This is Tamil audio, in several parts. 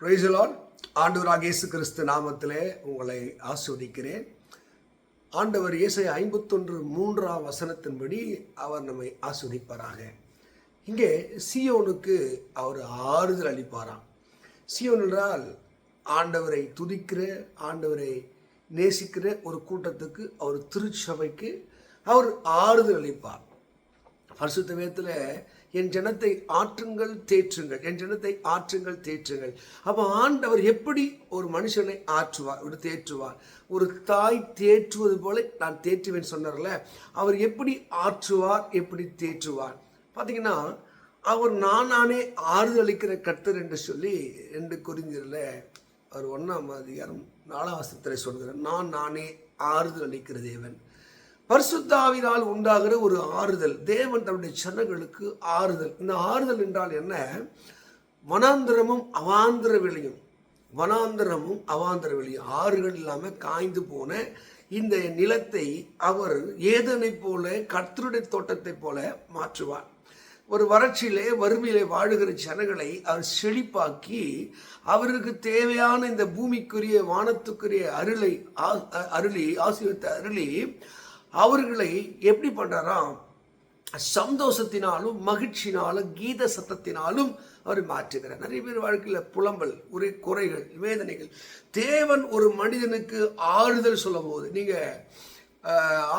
பிரைசலான் ஆண்டவராக இயேசு கிறிஸ்து நாமத்திலே உங்களை ஆஸ்வதிக்கிறேன். ஆண்டவர் இயேசை ஐம்பத்தொன்று மூன்றாம் வசனத்தின்படி அவர் நம்மை ஆஸ்வதிப்பாராக. இங்கே சியோனுக்கு அவர் ஆறுதல் அளிப்பாராம். சியோன் என்றால் ஆண்டவரை துதிக்கிற ஆண்டவரை நேசிக்கிற ஒரு கூட்டத்துக்கு அவர் திருச்சபைக்கு அவர் ஆறுதல் அளிப்பார். பரிசுத்த வேதத்தில் என் ஜனத்தை ஆற்றுங்கள் தேற்றுங்கள். என் ஜனத்தை ஆற்றுங்கள் தேற்றுங்கள். அப்போ ஆண்டவர் எப்படி ஒரு மனுஷனை ஆற்றுவார் ஒரு தேற்றுவார்? ஒரு தாய் தேற்றுவது போல நான் தேற்றுவேன் சொன்னார்ல அவர் எப்படி ஆற்றுவார் எப்படி தேற்றுவார்? பார்த்தீங்கன்னா அவர் நான் நானே ஆறுதல் அளிக்கிற கர்த்தர் என்று சொல்லி ரெண்டு குறிஞ்சிரில் அவர் ஒன்றாம் அதிகாரம் நாலாம் வசத்தில் சொல்கிறார் நான் நானே ஆறுதல் அளிக்கிற தேவன். பரிசுத்தாவினால் உண்டாகிற ஒரு ஆறுதல். தேவன் தன்னுடைய ஜனங்களுக்கு ஆறுதல். இந்த ஆறுதல் என்றால் என்ன? வனாந்திரமும் அவாந்திர வெளியும். வனாந்திரமும் அவாந்திர வெளியும். ஆறுகள் இல்லாமல் காய்ந்து போன இந்த நிலத்தை அவர் ஏதனை போல கர்த்தருடைய தோட்டத்தை போல மாற்றுவார். ஒரு வறட்சியிலே வறுமையிலே வாழுகிற ஜனங்களை அவர் செழிப்பாக்கி அவருக்கு தேவையான இந்த பூமிக்குரிய வானத்துக்குரிய அருளை அருளி ஆசிரியத்தை அருளி அவர்களை எப்படி பண்ணுறாராம் சந்தோஷத்தினாலும் மகிழ்ச்சினாலும் கீத சத்தத்தினாலும் அவர் மாற்றுகிறார். நிறைய பேர் வாழ்க்கையில் புலம்பல் உரை குறைகள் வேதனைகள். தேவன் ஒரு மனிதனுக்கு ஆறுதல் சொல்லும் போது நீங்கள்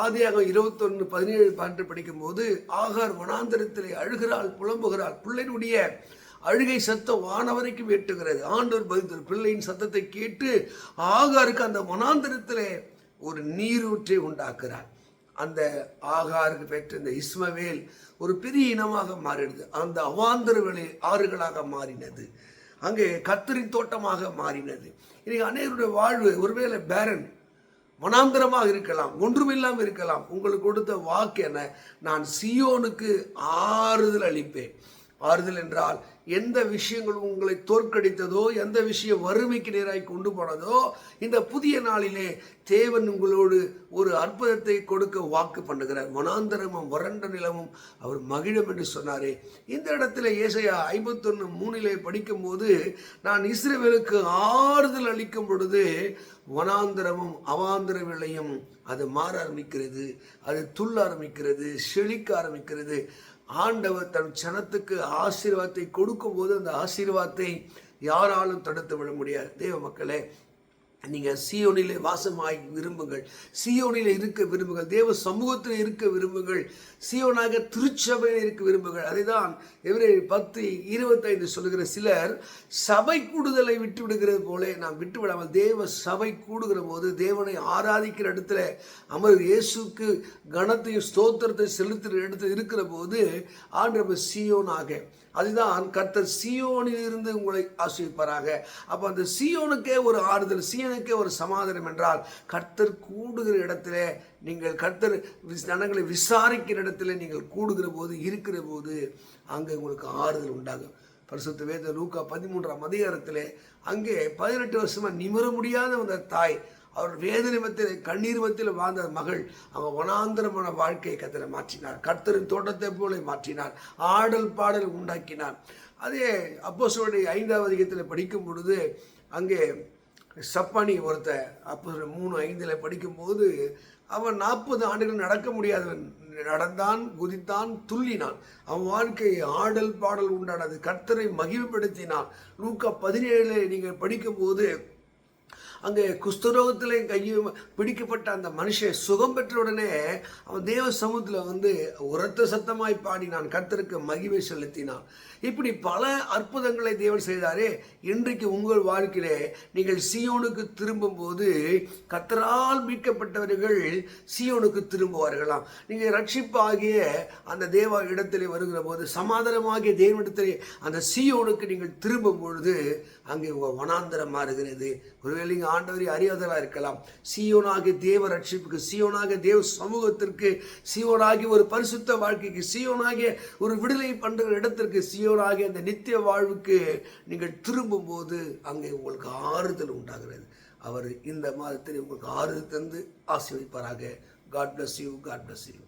ஆதியாக இருபத்தொன்று பதினேழு பாட்டு படிக்கும்போது ஆகார் வனாந்தரத்திலே அழுகிறாள் புலம்புகிறாள். பிள்ளையினுடைய அழுகை சத்தம் வானவரைக்கும் எட்டுகிறது. ஆண்டோர் பதில் பிள்ளையின் சத்தத்தை கேட்டு ஆகாருக்கு அந்த வனாந்தரத்திலே ஒரு நீரூற்றை உண்டாக்குறார் அந்த ஆகாருக்கு பெற்ற இந்த இஸ்மவேல் ஒரு பெரிய இனமாக மாறிடுது அந்த அவாந்தர ஆறுகளாக மாறினது. அங்கே கத்திரின் தோட்டமாக மாறினது. இன்னைக்கு அநேகருடைய வாழ்வு ஒருவேளை பேரன் மனாந்தரமாக இருக்கலாம் ஒன்றுமில்லாமல் இருக்கலாம். உங்களுக்கு கொடுத்த வாக்கு என்ன? நான் சியோனுக்கு ஆறுதல் அளிப்பேன். ஆறுதல் என்றால் எந்த விஷயங்கள் உங்களை தோற்கடித்ததோ எந்த விஷயம் வறுமைக்கு நேராய் கொண்டு போனதோ இந்த புதிய நாளிலே தேவன் உங்களோடு ஒரு அற்புதத்தை கொடுக்க வாக்கு பண்ணுகிறார். மனாந்தரமும் வறண்ட நிலமும் அவர் மகிழம் என்று சொன்னாரே. இந்த இடத்துல ஏசையா ஐம்பத்தொன்று மூணிலே படிக்கும்போது நான் இஸ்ரேவேலுக்கு ஆறுதல் அளிக்கும் பொழுது வனாந்தரமும் அவாந்தர விலையும் அது மாற ஆரம்பிக்கிறது அது துள்ள ஆரம்பிக்கிறது செழிக்க ஆரம்பிக்கிறது. ஆண்டவர் தன் சனத்துக்கு ஆசீர்வாதத்தை கொடுக்கும்போது அந்த ஆசீர்வாதத்தை யாராலும் தடுத்து விட முடியாது. தேவ மக்களே நீங்கள் சியோனிலே வாசமாய் விரும்புங்கள். சியோனில் இருக்க விரும்புங்கள். தேவ சமூகத்தில் இருக்க விரும்புங்கள். சியோனாக திருச்சபையில் இருக்க விரும்புங்கள். அதை தான் எவரே பத்து இருபத்தைந்து சொல்லுகிற சிலர் சபை கூடுதலை விட்டு விடுகிறது போல நாம் விட்டு விடாமல் தேவ சபை கூடுகிற போது தேவனை ஆராதிக்கிற இடத்துல அமர் இயேசுக்கு கனத்தையும் ஸ்தோத்திரத்தை செலுத்துகிற இடத்துல இருக்கிற போது ஆண்டு சியோனாக அதுதான் கர்த்தர் சியோனில் இருந்து உங்களை ஆசிரிப்பாராக அப்போ அந்த சியோனுக்கே ஒரு ஆறுதல் சியோனுக்கே ஒரு சமாதானம் என்றால் கர்த்தர் கூடுகிற இடத்துல நீங்கள் கர்த்தர் ஜனங்களை விசாரிக்கிற இடத்துல நீங்கள் கூடுகிற போது இருக்கிற போது அங்கே உங்களுக்கு ஆறுதல் உண்டாகும். பரிசுத்த வேத லூக்கா பதிமூன்றாம் அதிகாரத்தில் அங்கே பதினெட்டு வருஷமாக நிமிர முடியாத அந்த தாய் அவர் வேதனை மத்தியில் கண்ணீர் மத்தியில் வாழ்ந்த மகள் அவங்க வனாந்தரமான வாழ்க்கையை கத்திர மாற்றினார். கர்த்தரின் தோட்டத்தை போல மாற்றினார். ஆடல் பாடல் உண்டாக்கினார். அதே அப்போ ஐந்தாவது அதிகத்தில் படிக்கும் பொழுது அங்கே சப்பானி ஒருத்த அப்போ மூணு ஐந்தில் படிக்கும்போது அவன் நாற்பது ஆண்டுகள் நடக்க முடியாதவன் நடந்தான் குதித்தான் துள்ளினான். அவன் வாழ்க்கை ஆடல் பாடல் உண்டானது கர்த்தரை மகிழ்ப்படுத்தினான் லூக்கா பதினேழில் நீங்கள் படிக்கும்போது அங்கே குஸ்தரோகத்தில் கையும் பிடிக்கப்பட்ட அந்த மனுஷன் சுகம் பெற்ற உடனே அவன் தேவ சமூகத்தில் வந்து உரத்த சத்தமாய் பாடி நான் கர்த்தருக்கு மகிமை செலுத்தினான். இப்படி பல அற்புதங்களை தேவன் செய்தாரே. இன்றைக்கு உங்கள் வாழ்க்கையிலே நீங்கள் சியோனுக்கு திரும்பும் போது கத்தரால் மீட்கப்பட்டவர்கள் சியோனுக்கு திரும்புவார்களாம். நீங்கள் ரட்சிப்பாகிய அந்த தேவ இடத்திலே வருகிற போது சமாதானமாகிய தேவனிடத்திலே அந்த சியோனுக்கு நீங்கள் திரும்பும் பொழுது அங்கே உங்கள் வனாந்தரம் மாறுகிறது ஒருவேளை நீங்கள் ஆண்டவரை அறியாதவராக இருக்கலாம். சியோனாகிய தேவ ரட்சிப்புக்கு சியோனாகிய தேவ சமூகத்திற்கு சியோனாகிய ஒரு பரிசுத்த வாழ்க்கைக்கு சியோனாகிய ஒரு விடுதலை பண்ணுற இடத்திற்கு சியோனாகிய அந்த நித்திய வாழ்வுக்கு நீங்கள் திரும்பும் போது அங்கே உங்களுக்கு ஆறுதல் உண்டாகிறது. அவர் இந்த மாதத்தில் உங்களுக்கு ஆறுதல் தந்து ஆசீர்வதிப்பாராக. God bless you God bless you